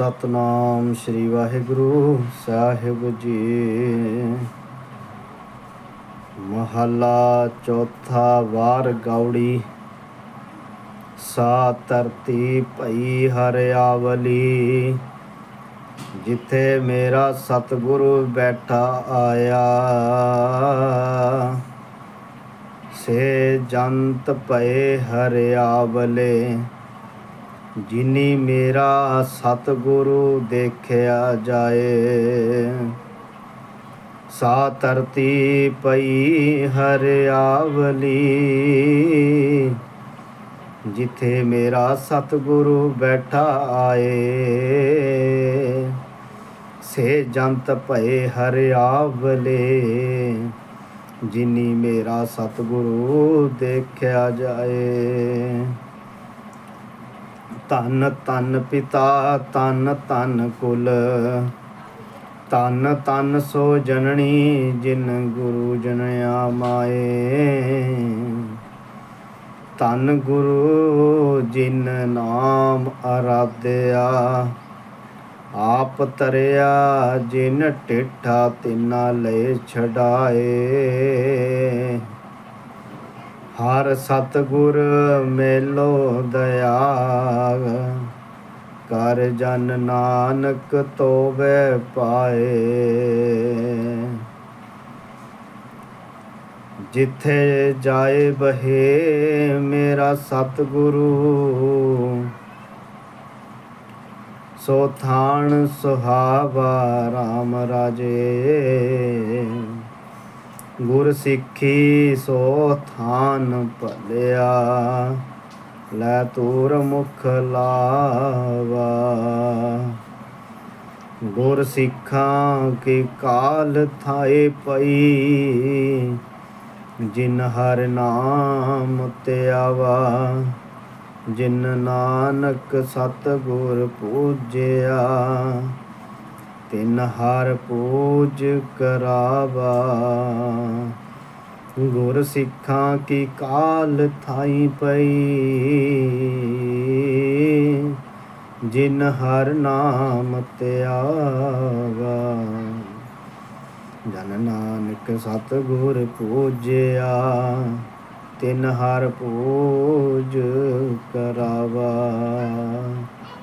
ਸਤਨਾਮ ਸ੍ਰੀ ਵਾਹਿਗੁਰੂ ਸਾਹਿਬ ਜੀ। ਮਹਲਾ ਚੌਥਾ ਵਾਰ ਗੌੜੀ ਸਾ ਧਰਤੀ ਭਈ ਹਰਿਆਵਲੀ ਜਿੱਥੇ ਮੇਰਾ ਸਤਿਗੁਰੂ ਬੈਠਾ ਆਇਆ। ਸੇ ਜੰਤ ਭਏ ਹਰਿਆਵਲੇ ਜਿਨੀ ਮੇਰਾ ਸਤਿਗੁਰੂ ਦੇਖਿਆ ਜਾਏ, ਸਾ ਧਰਤੀ ਪਈ ਹਰਿਆਵਲੀ ਜਿੱਥੇ ਮੇਰਾ ਸਤਿਗੁਰੂ ਬੈਠਾ ਆਏ, ਸੇ ਜੰਤ ਭਏ ਹਰਿਆਵਲੇ ਜਿਨੀ ਮੇਰਾ ਸਤਿਗੁਰੂ ਦੇਖਿਆ ਜਾਏ ਧੰਨ ਧੰਨ ਪਿਤਾ, ਧੰਨ ਧੰਨ ਕੁਲ। ਧੰਨ ਧੰਨ ਸੋ ਜਨਨੀ, ਜਿਨ ਗੁਰੂ ਜਨਿਆ ਮਾਏ। ਧੰਨ ਗੁਰੂ ਜਿਨ ਨਾਮ ਅਰਾਧਿਆ, ਆਪ ਤਰਿਆ, ਜਿਨ ਟਿਠਾ ਤਿਨਾ ਲੈ ਛਡਾਏ। ਹਰ ਸਤਗੁਰ ਮੇਲੋ ਦਇਆ ਕਰ ਜਨ ਨਾਨਕ ਤੋਵੇ ਪਾਏ। ਜਿੱਥੇ ਜਾਏ ਬਹੇ ਮੇਰਾ ਸਤਗੁਰੂ, ਸੋ ਥਾਨ ਸੁਹਾਵਾ RAM ਰਾਜੇ। ਗੁਰ ਸਿੱਖੀ ਸੋ ਥਾਨ ਭਲਿਆ, ਲੈ ਤੂਰ ਮੁਖ ਲਾਵਾ। ਗੁਰ ਸਿੱਖਾਂ ਕੀ ਕਾਲ ਥਾਏ ਪਈ, ਜਿਨ ਹਰ ਨਾਮ ਤੇ ਆਵਾ। ਜਿਨ ਨਾਨਕ ਸਤ ਗੁਰ ਪੂਜਿਆ ਤਿਨ ਹਰ ਪੂਜ ਕਰਾਵਾ। ਗੁਰ ਸਿੱਖਾਂ ਕੀ ਕਾਲ ਥਾਈ ਪਈ। ਜਿਨ ਹਰ ਨਾਮ ਤੇ ਜਨ ਨਾਨਕ ਸਤ ਗੁਰ ਪੂਜਿਆ, ਤਿਨ ਹਰ ਪੂਜ ਕਰਾਵਾ।